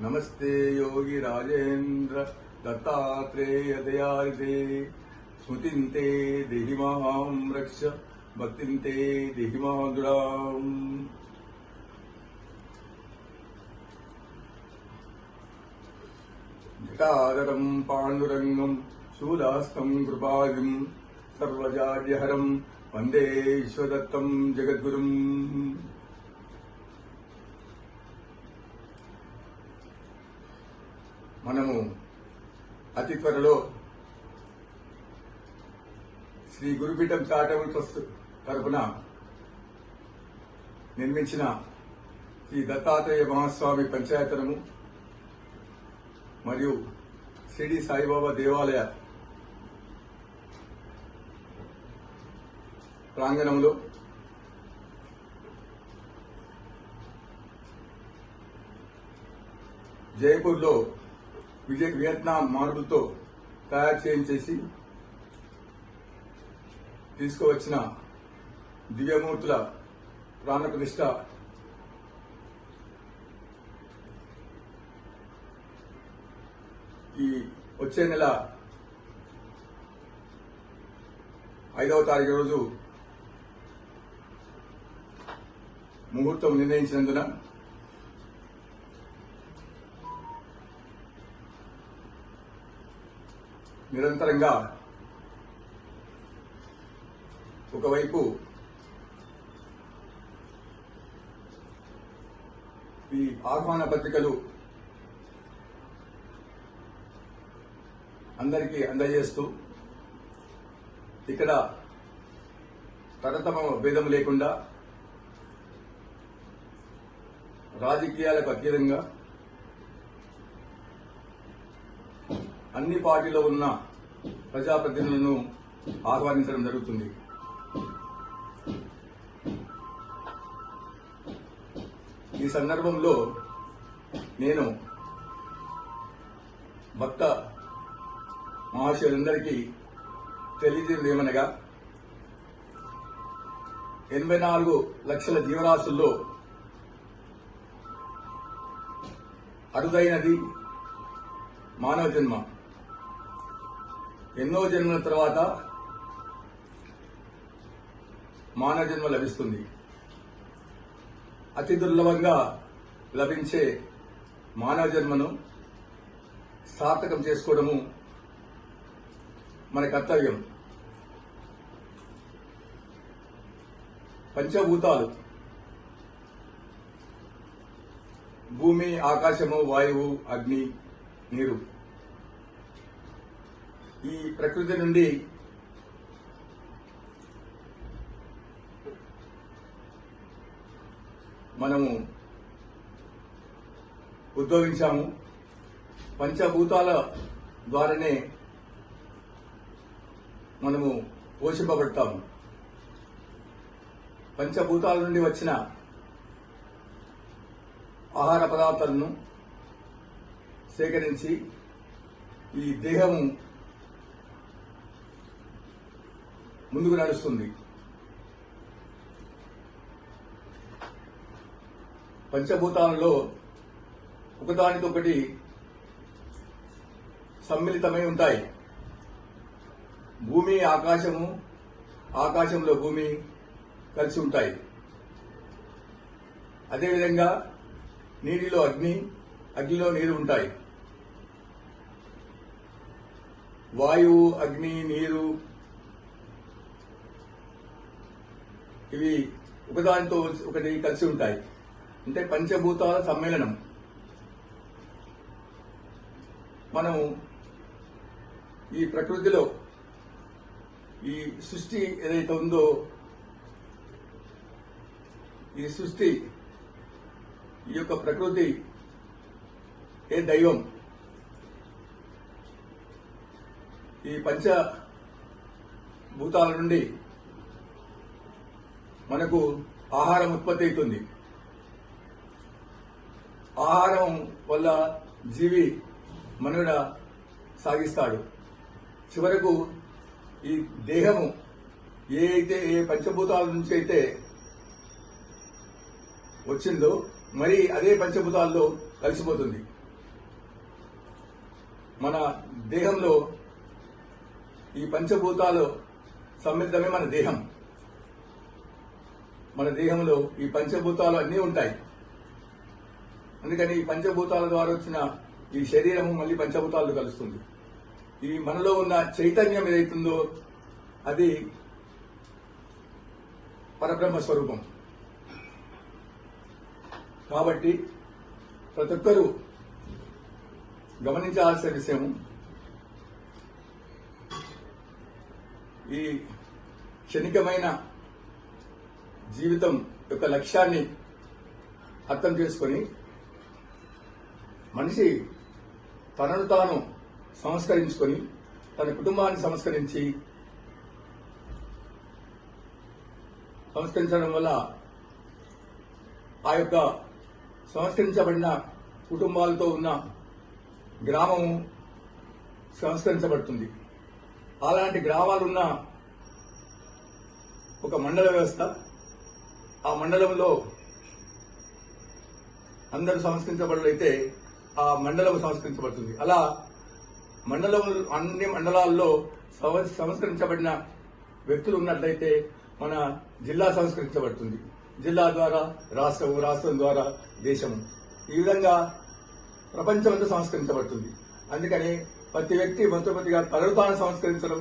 नमस्ते। योगी राजेन्द्र दत्तात्रेय दयारिते स्मृतिं ते देहि माँ रक्ष भक्तिं ते देहि माधुराम् जटाधरं पाण्डुरङ्गं शूलास्तं कृपागिं सर्वजाड्यहरं वंदे जगद्गुरुम्। మనము అతి త్వరలో శ్రీ గురుపీఠం చారిటబుల్ ట్రస్ట్ తరపున నిర్మించిన శ్రీ దత్తాత్రేయ మహాస్వామి పంచాయతనము మరియు షిరిడి సాయిబాబా దేవాలయ ప్రాంగణంలో జైపూర్లో విజయ్ వియత్నాం మార్బుల్తో తయారు చేయించేసి తీసుకువచ్చిన దివ్యమూర్తుల ప్రాణప్రతిష్ట ఈ వచ్చే నెల ఐదవ తారీఖు రోజు ముహూర్తం నిర్ణయించినందున నిరంతరంగా ఒకవైపు ఈ ఆహ్వాన పత్రికలు అందరికీ అందజేస్తూ ఇక్కడ తరతమ భేదం లేకుండా రాజకీయాలకు అతీతంగా అన్ని పార్టీలో ఉన్న ప్రజాప్రతినిధులను ఆహ్వానించడం జరుగుతుంది. ఈ సందర్భంలో నేను భక్త మహాశయులందరికీ తెలియజేయమనగా ఎనభై నాలుగు లక్షల జీవరాశుల్లో అరుదైనది మానవ జన్మ. ఎన్నో జన్మల తర్వాత మానవ జన్మ లభిస్తుంది. అతి దుర్లభంగా లభించే మానవ జన్మను సార్థకం చేసుకోవడము మన కర్తవ్యం. పంచభూతాలు. భూమి ఆకాశము వాయువు అగ్ని నీరు. ఈ ప్రకృతి నుండి మనము ఉద్భవించాము. పంచభూతాల ద్వారానే మనము పోషింపబడతాము. పంచభూతాల నుండి వచ్చిన ఆహార పదార్థాలను సేకరించి ఈ దేహము ముందుకు నడుస్తుంది. పంచభూతాలలో ఒకదానికొకటి సమ్మిళితమై ఉంటాయి. భూమి ఆకాశము ఆకాశంలో భూమి కలిసి ఉంటాయి. అదేవిధంగా నీటిలో అగ్ని అగ్నిలో నీరు ఉంటాయి. వాయువు అగ్ని నీరు ఇవి ఒకదానితో ఒకటి కలిసి ఉంటాయి. అంటే పంచభూతాల సమ్మేళనం. మనం ఈ ప్రకృతిలో ఈ సృష్టి ఏదైతే ఉందో ఈ సృష్టి ఈ యొక్క ప్రకృతి ఏ దైవం? ఈ పంచ భూతాల నుండి మనకు ఆహారం ఉత్పత్తి అవుతుంది. ఆహారం వల్ల జీవి మనుగడ సాగిస్తాడు. చివరకు ఈ దేహము ఏ అయితే ఏ పంచభూతాల నుంచి అయితే వచ్చిందో మరి అదే పంచభూతాల్లో కలిసిపోతుంది. మన దేహంలో ఈ పంచభూతాలు సమ్మిళితమే మన దేహం. మన దేహంలో ఈ పంచభూతాలు అన్నీ ఉంటాయి. అందుకని ఈ పంచభూతాల ద్వారా వచ్చిన ఈ శరీరము మళ్ళీ పంచభూతాలు కలుస్తుంది. ఈ మనలో ఉన్న చైతన్యం ఏదైతుందో అది పరబ్రహ్మ స్వరూపం. కాబట్టి ప్రతి ఒక్కరూ గమనించాల్సిన విషయం ఈ క్షణికమైన జీవితం యొక్క లక్ష్యాన్ని అర్థం చేసుకొని మనిషి తనను తాను సంస్కరించుకొని తన కుటుంబాన్ని సంస్కరించి సంస్కరించడం వల్ల ఆ యొక్క సంస్కరించబడిన కుటుంబాలతో ఉన్న గ్రామము సంస్కరించబడుతుంది. అలాంటి గ్రామాలున్న ఒక మండల వ్యవస్థ ఆ మండలంలో అందరూ సంస్కరించబడలైతే ఆ మండలం సంస్కరించబడుతుంది. అలా మండలం అన్ని మండలాల్లో సంస్కరించబడిన వ్యక్తులు ఉన్నట్లయితే మన జిల్లా సంస్కరించబడుతుంది. జిల్లా ద్వారా రాష్ట్రం రాష్ట్రం ద్వారా దేశం ఈ విధంగా ప్రపంచమంతా సంస్కరించబడుతుంది. అందుకని ప్రతి వ్యక్తి మొట్టమొదటిగా తనను తాను సంస్కరించడం